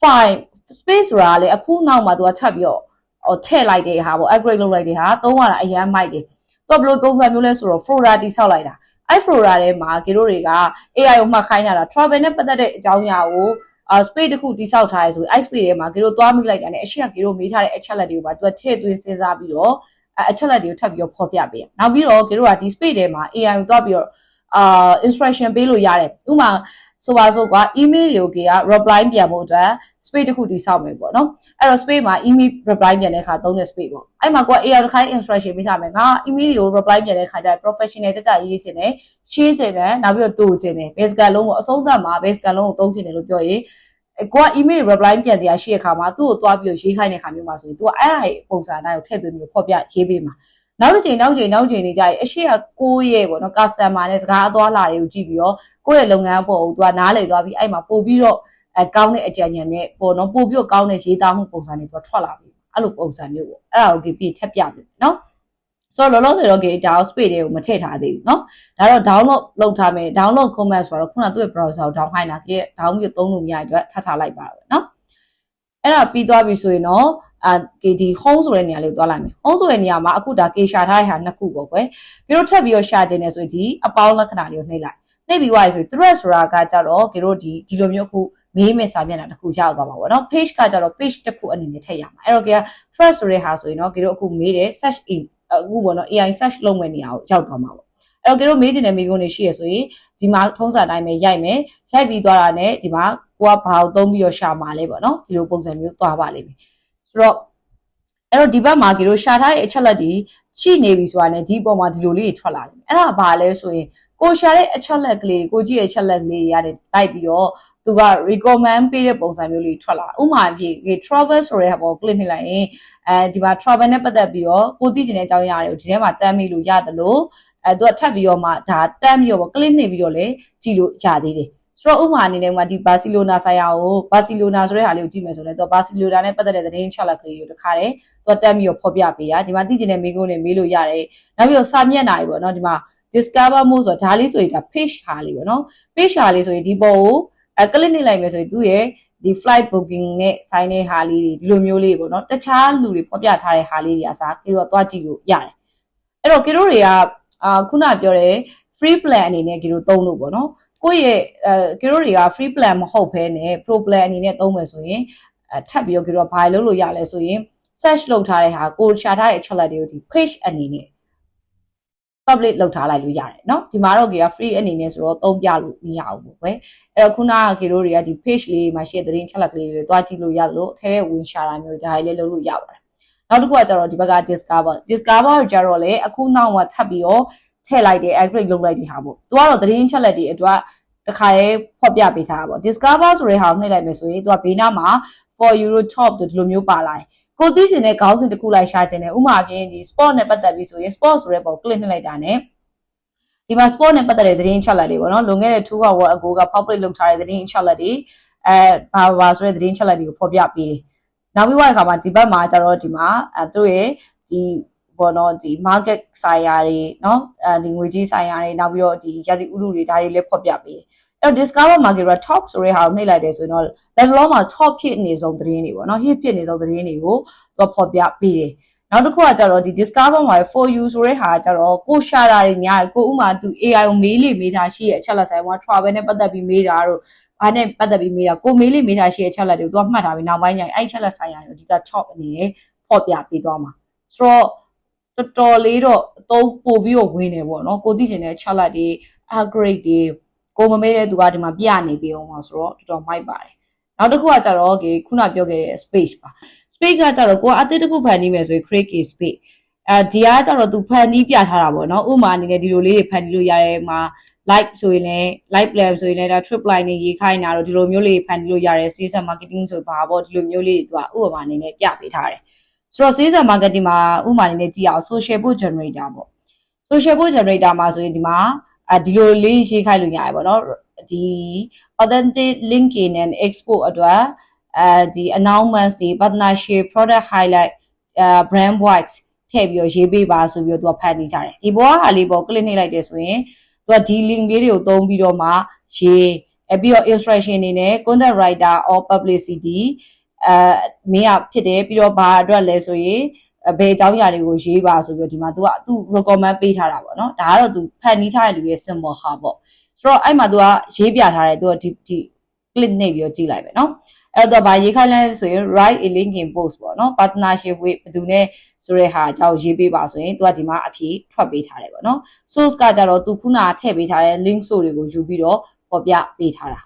A: file space ဆိုတာလေအခုနောက်မှာသူကချက်ပြီးတော့ဟိုထည့်လိုက်တဲ့ဟာပေါ့ upgrade လုပ်လိုက်တဲ့ဟာသုံးရတာအရန်မိုက်တယ်သူကဘယ်လိုပုံစံမျိုးလဲဆိုတော့ folder တိဆောက်လိုက်တာအဲ့ folder ထဲမှာဂီတို့တွေက AI ကိုမှတ်ခိုင်းတာ travel နဲ့ပတ်သက်တဲ့အကြောင်းအရာကိုအာ space တစ်ခုတိဆောက်ထားရဲဆိုအဲ့ space ထဲမှာဂီတို့သွားမိလိုက်တာနဲ့အရှိကဂီတို့မေးထားတဲ့အချက်လက်တွေကိုပါသူကထည့်သွင်းစဉ်းစားပြီးတော့အအချက်လက်တွေကိုထပ်ပြီးတော့ဖော်ပြပေးရနောက်ပြီးတော့ဂီတို့ကဒီ space ထဲမှာ AI ကိုသွားပြီးတော့အာ instruction ပေးလို့ရတယ်ဥပမာ ဆိုပါစို့ကွာ email တွေကိုက reply ပြန်ဖို့အတွက် space တစ်ခုတိဆောက်မယ်ပေါ့နော်အဲ့တော့ space မှာ email reply ပြန်တဲ့အခါသုံးတဲ့ space ပေါ့အဲ့မှာကွာ AI တစ်ခိုင်း instruction ပေးထားမယ်ငါ email တွေကို reply ပြန်တဲ့အခါကျရင် professional ကြကြရေးချင်တယ်ရှင်းချင်တယ်နောက်ပြီးတော့တူချင်တယ် basic လုံးကိုအဆုံးသတ်မှာ basic လုံးကိုသုံးချင်တယ်လို့ပြောရင်ကိုက email reply ပြန်တရားရှိရခါမှာသူ့ကိုသွားပြီးရေးခိုင်းတဲ့ခါမျိုးမှာဆိုရင် तू အဲ့ဒါရဲ့ပုံစံအတိုင်းကိုထည့်သွင်းပြီးဖော်ပြရေးပေးမှာ နောက်တစ်ချိန်နောက်ချိန်နောက်ချိန်နေကြရင်အရှိကကိုယ့်ရဲ့ပေါ့နော် customer နဲ့စကားအသွားလာတွေကိုကြည့်ပြီးတော့ကိုယ့်ရဲ့လုပ်ငန်းအပေါ်ကို तू ကနားလည်သွားပြီးအဲ့မှာပို့ပြီးတော့အဲကောင်းတဲ့အကြံဉာဏ်နဲ့ပေါ့နော်ပို့ပြီးတော့ကောင်းတဲ့ရေးသားမှုပုံစံတွေ तू ထွက်လာပြီအဲ့လိုပုံစံမျိုးပေါ့အဲ့ဒါကို GP ထပ်ပြပြီနော်ဆိုတော့လောလောဆယ်တော့ gate ဒါကို space တွေကိုမထည့်ထားသေးဘူးเนาะဒါတော့ download လုပ်ထားမယ် download comment ဆိုတော့ခုနကသူ့ရဲ့ browser ကို down ခိုင်းတာကြီး down ပြီးသုံးလို့မရတဲ့အတွက်ထပ်ထားလိုက်ပါတော့เนาะ အဲ့ဒါပြီးသွားပြီဆိုရင်တော့အာဒီ home ဆိုတဲ့နေရာလေးကိုသွားလိုက်မယ် home ဆိုတဲ့နေရာမှာအခုဒါ ke ရှာထားတဲ့ဟာနှစ်ခုပေါ့ကွယ်ကြတို့ထပ်ပြီးတော့ရှာခြင်းနေဆိုရင်ဒီအပေါင်းလက္ခဏာလေးကိုနှိပ်လိုက်နှိပ်ပြီးသွားပြီဆိုရင် thread ဆိုတာကကြတော့ကြတို့ဒီဒီလိုမျိုးအခုမေးမဲ့စာမျက်နှာတစ်ခုရောက်သွားမှာပေါ့နော် page ကကြတော့ page တစ်ခုအနေနဲ့ထည့်ရမှာအဲ့တော့ကြ thread ဆိုတဲ့ဟာဆိုရင်တော့ကြတို့အခုမေးတယ် search in အခုပေါ့နော် AI search လုပ်မဲ့နေရာကိုရောက်သွားမှာပေါ့အဲ့တော့ကြတို့မေးချင်တဲ့မိကုန်းတွေရှိရဆိုရင်ဒီမှာထုံးစံတိုင်းပဲရိုက်မယ်ရိုက်ပြီးသွားတာနဲ့ဒီမှာ ကိုကဘာကိုသုံးပြီးတော့ရှာမှာလဲပေါ့နော်ဒီလိုပုံစံမျိုးသွားပါလိမ့်မယ်ဆိုတော့အဲ့တော့ဒီဘက်မှာကြတို့ရှာထားတဲ့အချက်လက်တွေရှိနေပြီဆိုတာနဲ့ဒီအပေါ်မှာဒီလိုလေးတွေထွက်လာတယ်အဲ့ဒါဘာလဲဆိုရင်ကိုရှာတဲ့အချက်လက်ကလေးကိုကြည့်ရဲ့အချက်လက်ကလေးရတယ်တိုက်ပြီးတော့သူက recommend ပေးတဲ့ပုံစံမျိုးလေးထွက်လာဥပမာအဖြစ် travel ဆိုတဲ့ဟာပေါ် click နှိပ်လိုက်ရင်အဲဒီမှာ travel နဲ့ပတ်သက်ပြီးတော့ကိုသိကျင်တဲ့အကြောင်းအရာတွေကိုဒီထဲမှာတမ်းမိလို့ရတယ်လို့အဲသူကထပ်ပြီးတော့မှဒါတမ်းပြီးတော့ click နှိပ်ပြီးတော့လည်းကြည့်လို့ရသေးတယ် ဆိုတော့ဥပမာအနေနဲ့မှာဒီဘာစီလိုနာဆိုင်ရာကိုဘာစီလိုနာဆိုတဲ့ဟာလေးကိုကြည့်မယ်ဆိုရင်တော့ဘာစီလိုနာနဲ့ပတ်သက်တဲ့သတင်းချက်လက်ကလေးကိုတခါတည်းသူတက်ပြီးတော့ဖော်ပြပေးရဒီမှာသိကျင်တဲ့မိကုန်းတွေမေးလို့ရတယ်နောက်ပြီးတော့စာမျက်နှာတွေပေါ့နော်ဒီမှာ discover mode ဆိုတာဒါလေးဆိုရင်ဒါ page ဟာလေးပေါ့နော် page ဟာလေးဆိုရင်ဒီပေါ်ကိုအဲ click နှိပ်လိုက်မယ်ဆိုရင်သူ့ရဲ့ဒီ flight booking နဲ့ဆိုင်တဲ့ဟာလေးတွေဒီလိုမျိုးလေးပေါ့နော်တခြားလူတွေဖော်ပြထားတဲ့ဟာလေးတွေအစားပြီးတော့သွားကြည့်လို့ရတယ်အဲ့တော့ကီတို့တွေကအာခုနပြောတဲ့ free plan အနေနဲ့ကီတို့သုံးလို့ပေါ့နော်ကိုယ့်ရဲ့အဲကီတို့တွေက free plan မဟုတ်ဘဲနဲ့ pro plan အနေနဲ့သုံးမယ်ဆိုရင်အဲထပ်ပြီးတော့ကီတို့ကဘာလုပ်လို့ရလဲဆိုရင် search လုပ်ထားတဲ့ဟာကိုရှာထားတဲ့အချက်လက်တွေကိုဒီ page အနေနဲ့ public လုပ်ထားလိုက်လို့ရတယ်เนาะဒီမှာတော့ကေက free အနေနဲ့ဆိုတော့သုံးပြလို့မရဘူးပေါ့ကွယ်အဲ့တော့ခုနကကေတို့တွေကဒီ page လေးမှာရှိတဲ့သတင်းချက်လက်ကလေးတွေတွားကြည့်လို့ရတယ်လို့အထဲထဲဝင်ရှာတာမျိုးဒါလေးလုပ်လို့ရပါတယ်နောက်တစ်ခုကကျတော့ဒီဘက်က discover discover ကိုကျတော့လေအခုနောက်ကထပ်ပြီးတော့ ထည့်လိုက်တဲ့ upgrade လုပ်လိုက်တဲ့ဟာပေါ့သူကတော့သတင်းချက်လက်တွေအတွက်တခါရဲဖော်ပြပေးထားတာပေါ့ discover ဆိုတဲ့ဟာကိုနှိပ်လိုက်မယ်ဆိုရင်သူကဘေးနားမှာ for euro top တို့ဒီလိုမျိုးပါလာတယ်ကိုသိချင်တဲ့ခေါင်းစဉ်တစ်ခုလိုက်ရှာချင်တယ်ဥပမာဖြင့်ဒီ sport နဲ့ပတ်သက်ပြီးဆိုရင် sport ဆိုတဲ့ပုံ click နှိပ်လိုက်တာ ਨੇ ဒီမှာ sport နဲ့ပတ်သက်တဲ့သတင်းချက်လက်တွေပေါ့နော်လွန်ခဲ့တဲ့2 hour ago က public လုပ်ထားတဲ့သတင်းချက်လက်တွေအဲဘာဘာဆိုတဲ့သတင်းချက်လက်တွေကိုဖော်ပြပေးတယ်နောက်ပြီးတော့အခါမှာဒီဘက်မှာကျတော့ဒီမှာအဲသူ့ရဲ့ဒီ ဘောနော်ဒီ market ဆိုင်ရာတွေเนาะအဲဒီငွေကြီးဆိုင်ရာတွေနောက်ပြီးတော့ဒီရာသီဥတုတွေဒါတွေလည်းဖော်ပြပေးတယ်အဲ့တော့ discover market က top ဆိုတဲ့ဟာကိုနှိပ်လိုက်တယ်ဆိုရင်တော့ level မှာ top ဖြစ်နေဆုံးသတင်းတွေပေါ့နော် hit ဖြစ်နေဆုံးသတင်းတွေကိုသူဖော်ပြပေးတယ်နောက်တစ်ခုကကြတော့ဒီ discover မှာ for you ဆိုတဲ့ဟာကကြတော့ကိုရှာတာတွေများတယ်ကိုဥမာသူ AI ကိုမေးလေမေးတာရှိရဲ့အချက်လက်ဆိုင်မှာ travel နဲ့ပတ်သက်ပြီးမေးတာတို့ ဘာနဲ့ပတ်သက်ပြီးမေးတာကိုမေးလေးမေးတာရှိတဲ့ချက်လက်တွေကိုသူကမှတ်ထားပြီးနောက်ပိုင်းကျရင်အဲ့ချက်လက်ဆိုင်ရာကိုအဓိက top အနေနဲ့ဖော်ပြပေးသွားမှာဆိုတော့ တော်တော်လေးတော့အသုံးပို့ပြီးတော့ဝင်တယ်ပေါ့နော်ကိုသိချင်တဲ့ချက်လက်တွေ upgrade တွေကိုမမေးတဲ့သူကဒီမှာပြနေပြီးအောင်ပါဆိုတော့တော်တော်မိုက်ပါတယ်နောက်တစ်ခုကကြတော့ဒီခုနပြောခဲ့တဲ့ space ပါ space ကကြတော့ကိုကအသစ်တစ်ခုဖန်တီးမယ်ဆိုရင် create a space အဲဒီကကြတော့သူဖန်တီးပြထားတာပေါ့နော်ဥပမာအနေနဲ့ဒီလိုလေးတွေဖန်တီးလို့ရတယ်မှာ live ဆိုရင်လည်း live plan ဆိုရင်လည်းဒါ trip line တွေရေးခိုင်းတာတော့ဒီလိုမျိုးလေးဖန်တီးလို့ရတယ် sales and marketing ဆိုပါပေါ့ဒီလိုမျိုးလေးတွေသူကဥပမာအနေနဲ့ပြပေးထားတယ် ဆိုတော့ sales and marketing မှာဥပမာအနေနဲ့ကြည့်အောင် social post generator ပေါ့ social post generator မှာဆိုရင်ဒီမှာအဲဒီလိုလေးရေးခိုင်းလို့ရတယ်ပေါ့နော်ဒီ authentic linking and export အတွက်အဲဒီ announcements တွေ partnership product highlight အဲ brand voice ထည့်ပြီးတော့ရေးပေးပါဆိုပြီးတော့သူကဖန်တီးကြတယ်ဒီဘောကဟာလေးပေါ့ click နှိပ်လိုက်တယ်ဆိုရင်သူကဒီ link လေးတွေကိုသုံးပြီးတော့မှရေးအဲပြီးတော့ instruction အနေနဲ့ content writer or publicity အဲမင်းကဖြစ်တယ်ပြီးတော့ဘာအတွက်လဲဆိုရင်ဘယ်အကြောင်းအရာတွေကိုရေးပါဆိုပြီးတော့ဒီမှာ तू ကသူ recommend ပေးထားတာပေါ့နော်ဒါကတော့ तू ဖန်တီးထားတဲ့လူရဲ့ symbol ဟာပေါ့ဆိုတော့အဲ့မှာ तू ကရေးပြထားတယ် तू ကဒီဒီ click နှိပ်ပြီးတော့ကြည့်လိုက်မယ်နော်အဲ့တော့ဗာရေးခိုင်းလဲဆိုရင် write a link in post ပေါ့နော် partnership with ဘယ်သူနဲ့ဆိုတဲ့ဟာအကြောင်းရေးပေးပါဆိုရင် तू ကဒီမှာအဖြေထွက်ပေးထားတယ်ပေါ့နော် source ကကြတော့ तू ခုနကထည့်ပေးထားတဲ့ link source တွေကိုယူပြီးတော့ပေါ်ပြပေးထားတာ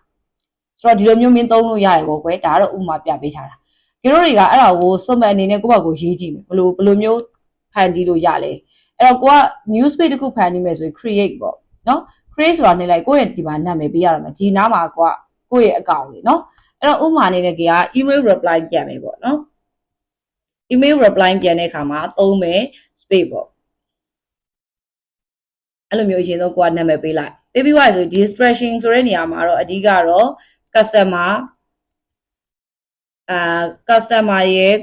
A: ဆိုတော့ဒီလိုမျိုးမင်းသုံးလို့ရတယ်ပေါ့ကွယ်ဒါကတော့ဥပမာပြပေးထားတာကျတို့တွေကအဲ့ဒါကိုစွတ်မဲ့အနေနဲ့ကိုယ့်ဘက်ကိုရေးကြည့်မယ်ဘလို့ဘလို့မျိုးဖန်တီးလို့ရလဲအဲ့တော့ကိုက news page တစ်ခုဖန်တီးမယ်ဆိုရင် create ပေါ့နော် create ဆိုတာနေလိုက်ကိုယ့်ရဲ့ဒီမှာနာမည်ပေးရတော့မယ်ဒီနားမှာကိုကကိုယ့်ရဲ့အကောင့်လေးနော်အဲ့တော့ဥပမာအနေနဲ့က email reply ပြန်မယ်ပေါ့နော် email reply ပြန်တဲ့အခါမှာသုံးမယ် space ပေါ့အဲ့လိုမျိုးအရင်ဆုံးကိုကနာမည်ပေးလိုက်ပေးပြီးသွားဆို distraction ဆိုတဲ့နေရာမှာတော့အဓိကတော့ customer အာ customer ရဲ့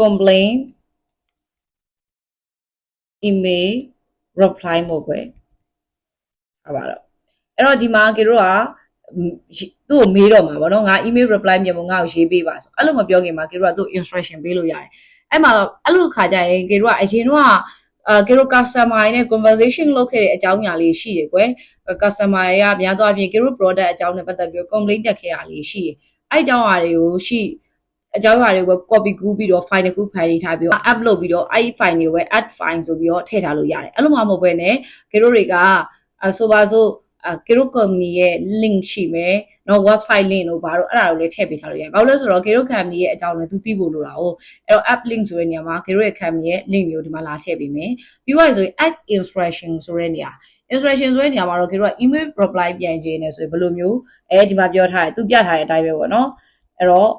A: complaint email reply မို့ကွယ်ဟုတ်ပါတော့အဲ့တော့ဒီမှာကေတို့ကသူ့ကိုမေးတော့မှာဗောနော်ငါ email reply မြန်မို့ငါ့ကိုရေးပေးပါဆိုအဲ့လိုမပြောခင်မှာကေတို့ကသူ့ instruction ပေးလို့ရတယ်အဲ့မှာအဲ့လိုခါကြရင်ကေတို့ကအရင်တော့ အာကေတို့ customer နဲ့ conversation လုပ်ခဲ့တဲ့အကြောင်းအရာလေးရှိတယ်ကွယ် customer ရများသောအားဖြင့်ကေတို့ product အကြောင်းနဲ့ပတ်သက်ပြီး complaint တက်ခဲ့တာလေးရှိတယ်အဲ့အကြောင်းအရာတွေကိုရှိအကြောင်းအရာတွေကို copy ကူးပြီးတော့ file တစ်ခုဖန်တီးထားပြီးတော့ upload ပြီးတော့အဲ့ဒီ file တွေကိုပဲ add file ဆိုပြီးတော့ထည့်ထားလို့ရတယ်အဲ့လိုမှမဟုတ်ဘဲနဲ့ကေတို့တွေကဆိုပါစို့ ကေရိုကုမ္ပဏီရဲ့ link ရှိမယ်နော် website link တို့ဘာလို့အဲ့ဒါကိုလည်းထည့်ပေးထားလို့ရတယ်ဘာလို့လဲဆိုတော့ကေရိုကုမ္ပဏီရဲ့အကြောင်းလည်းသူသိဖို့လိုတာ哦အဲ့တော့ app link ဆိုတဲ့နေရာမှာကေရိုရဲ့ကုမ္ပဏီရဲ့ link မျိုးဒီမှာလာထည့်ပေးမယ်ပြီးတော့ဆိုရင် app instruction ဆိုတဲ့နေရာ instruction ဆိုတဲ့နေရာမှာတော့ကေရိုက email reply ပြန်ခြင်းနဲ့ဆိုရင်ဘယ်လိုမျိုးအဲဒီမှာပြောထားတယ်သူပြထားတဲ့အတိုင်းပဲပေါ့နော်အဲ့တော့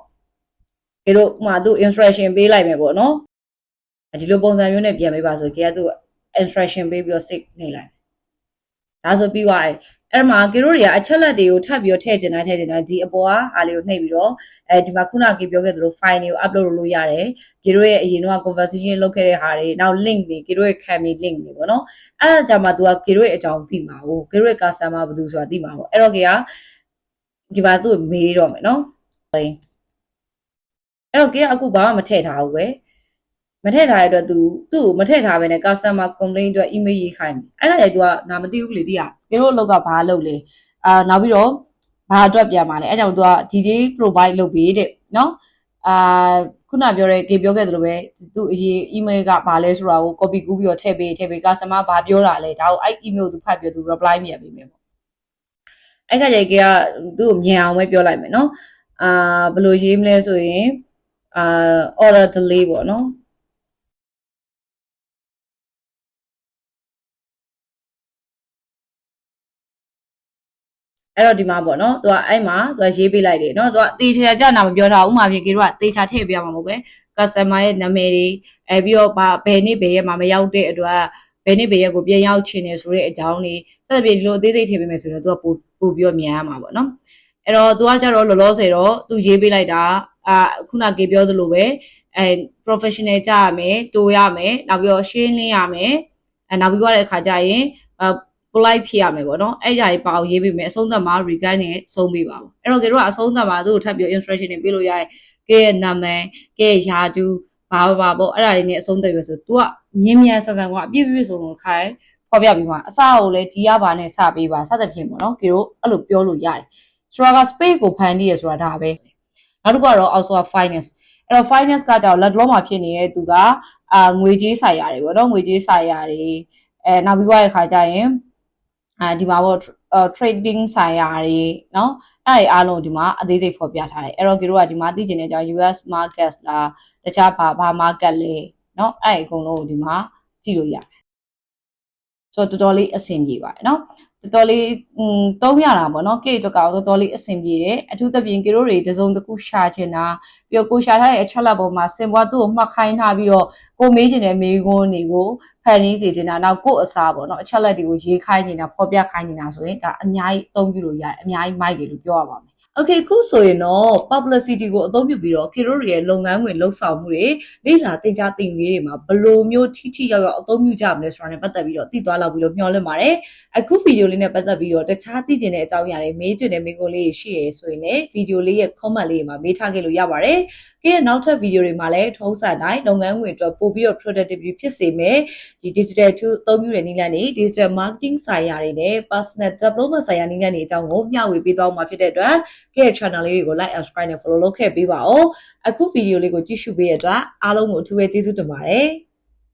A: ကေရိုဟိုမှာသူ instruction ပေးလိုက်မယ်ပေါ့နော်ဒီလိုပုံစံမျိုးနဲ့ပြန်ပေးပါဆိုကေကသူ instruction ပေးပြီးတော့ save နေလိုက် ဒါဆိုပြီးသွားတယ်အဲ့မှာကေတို့တွေကအချက်လက်တွေကိုထပ်ပြီးတော့ထည့်ကျင်တာထည့်ကျင်တာဒီအပေါ်ကဟာလေးကိုနှိပ်ပြီးတော့အဲဒီမှာခုနကပြောခဲ့သလို file တွေကို upload လုပ်လို့ရတယ်ကေတို့ရဲ့အရင်က conversation လုပ်ခဲ့တဲ့ဟာတွေနောက် link တွေကေတို့ရဲ့ camera link တွေပေါ့နော်အဲ့ဒါကြမှာ तू ကကေတို့ရဲ့အကြောင်းသိမှာဟုတ်ကေတို့ရဲ့ customer ဘယ်သူဆိုတာသိမှာပေါ့အဲ့တော့ကေကဒီမှာသူ့ကိုမေးတော့မယ်နော်အဲ့တော့ကေကအခုဘာမှမထည့်ထားဘူးပဲ မထည့်ထားတဲ့အတွက် तू သူ့ကိုမထည့်ထားပဲနဲ့ customer complaint အတွက် email ရေးခိုင်းပြီအဲ့ဒါလေ तू ကငါမသိဘူးလေသိရကျွန်တော်အလုပ်ကဘာလုပ်လဲအာနောက်ပြီးတော့ဘာအတွက်ပြန်มาလဲအဲ့ကြောင့် तू က DJ provide လုပ်ပေးတဲ့နော်အာခုနပြောတဲ့ကေပြောခဲ့သလိုပဲသူအရေး email ကဘာလဲဆိုတာကို copy ကူးပြီးတော့ထည့်ပေးထည့်ပေး customer ဘာပြောတာလဲဒါကိုအဲ့ email ကိုသူဖတ်ပြီးသူ reply မြန်ပေးမယ်ပေါ့အဲ့ခါကျရင်ကသူ့ကိုမြန်အောင်ပဲပြောလိုက်မယ်နော်အာဘယ်လိုရေးမလဲဆိုရင်အာ order delay ပေါ့နော် အဲ့တော့ဒီမှာပေါ့နော်သူကအဲ့မှာသူကရေးပေးလိုက်တယ်နော်သူကတေချာကြနာမပြောထားဘူးဥမာပြင်ကေတို့ကတေချာထည့်ပြမှာမဟုတ်ပဲ customer ရဲ့နာမည်တွေအဲပြီးတော့ဘာဘယ်နေ့ဘယ်ရက်မှာမရောက်တဲ့အတွက်ဘယ်နေ့ဘယ်ရက်ကိုပြန်ရောက်ချင်တယ်ဆိုတဲ့အကြောင်းတွေစသဖြင့်ဒီလိုအသေးစိတ်ထည့်ပေးမယ်ဆိုတော့သူကပို့ပို့ပြီးတော့မြန်ရမှာပေါ့နော်အဲ့တော့သူကကြတော့လောလောဆယ်တော့သူရေးပေးလိုက်တာအာခုနကေပြောသလိုပဲအဲ professional ကြရမယ်တိုးရမယ်နောက်ပြီးတော့ရှင်းလင်းရမယ်အဲနောက်ပြီးတော့တဲ့အခါကျရင်အာ polite ဖြစ်ရမယ်ပေါ့နော်အဲ့ကြတွေပါအောင်ရေးပေးမယ်အဆုံးသတ်မှာ regard နဲ့ဆုံးပေးပါပေါ့အဲ့တော့တို့ကအဆုံးသတ်မှာသူ့ကိုထပ်ပြီး instruction တွေပေးလို့ရတယ်ကဲရဲ့နာမည်ကဲယာတူဘာဘာပေါ့အဲ့ဒါတွေနဲ့အဆုံးသတ်ရဆို तू ကမြင်းမြန်းဆန်ဆန်ကအပြည့်ပြည့်စုံစုံခိုင်းဖော်ပြပြီးမှအစကိုလည်းဒီရပါနဲ့စပေးပါစသဖြင့်ပေါ့နော်ကေတို့အဲ့လိုပြောလို့ရတယ်ဆိုတော့က space ကိုဖန်တီးရဆိုတာဒါပဲနောက်တစ်ခုကတော့ also finance အဲ့တော့ finance ကကြောင့်လက်လုံးမှာဖြစ်နေတဲ့သူကအာငွေကြေးဆိုင်ရာတွေပေါ့နော်ငွေကြေးဆိုင်ရာတွေအဲနောက်ပြီးသွားတဲ့ခါကျရင် အာဒီမှာပေါ့ trading ဆိုင်ရာတွေเนาะအဲ့ဒီအားလုံးဒီမှာအသေးစိတ်ဖော်ပြထားတယ်အဲ့တော့ကေတို့ကဒီမှာသိချင်တဲ့အကြောင်း US market လားတခြားဘာဘာ market လဲเนาะအဲ့ဒီအကုန်လုံးကိုဒီမှာကြည့်လို့ရတယ်ဆိုတော့တော်တော်လေးအဆင်ပြေပါတယ်เนาะ တော်လေးတုံးရတာပေါ့နော်ကေတို့ကတော့တော်တော်လေးအဆင်ပြေတယ်အထူးသဖြင့်ကေတို့တွေတစုံတစ်ခုရှာချင်တာပြီးတော့ကိုရှာထားတဲ့အချက်လက်ပေါ်မှာစင်ပွားသူ့ကိုမှတ်ခိုင်းထားပြီးတော့ကိုမေးချင်တဲ့မေးခွန်းတွေကိုဖန်တီးစေချင်တာနောက်ကို့အစားပေါ့နော်အချက်လက်တွေကိုရေးခိုင်းနေတာဖော်ပြခိုင်းနေတာဆိုရင်ဒါအများကြီးအသုံးပြုလို့ရတယ်အများကြီးမိုက်တယ်လို့ပြောရပါမယ် Okay ခုဆိုရင်တော့ publicity ကိုအသုံးပြုပြီးတော့ Kiro ရဲ့လုပ်ငန်းဝင်လှုပ်ဆောင်မှုတွေလေ့လာသင်ကြားသင်ယူရေးတွေမှာဘယ်လိုမျိုးထိထိရောက်ရောက်အသုံးပြုကြမလဲဆိုတာနဲ့ပတ်သက်ပြီးတော့သိသွားလောက်ပြီးတော့မျှော်လင့်ပါတယ်။အခုဗီဒီယိုလေးနဲ့ပတ်သက်ပြီးတော့တခြားသိကျင်တဲ့အကြောင်းအရာတွေမေးချင်တဲ့မေးခွန်းလေးတွေရှိရဆိုရင်လည်းဗီဒီယိုလေးရဲ့ comment လေးမှာမေးထားခဲ့လို့ရပါတယ်။ကဲနောက်ထပ်ဗီဒီယိုတွေမှာလည်းထုံးစံတိုင်းလုပ်ငန်းဝင်အတွက်ပို့ပြီးတော့ productivity ဖြစ်စေမယ်ဒီ digital tool အသုံးပြုတဲ့နည်းလမ်းတွေ digital marketing ဆိုင်ရာတွေနဲ့ personal development ဆိုင်ရာနည်းလမ်းတွေအကြောင်းကိုမျှဝေပေးသွားမှာဖြစ်တဲ့အတွက် ကဲ channel လေးတွေကို like and subscribe နဲ့ follow လုပ်ခဲ့ပေးပါဦးအခုဗီဒီယိုလေးကိုကြည့်ရှုပေးရတဲ့အတွက်အားလုံးကိုအထူးပဲကျေးဇူးတင်ပါတယ်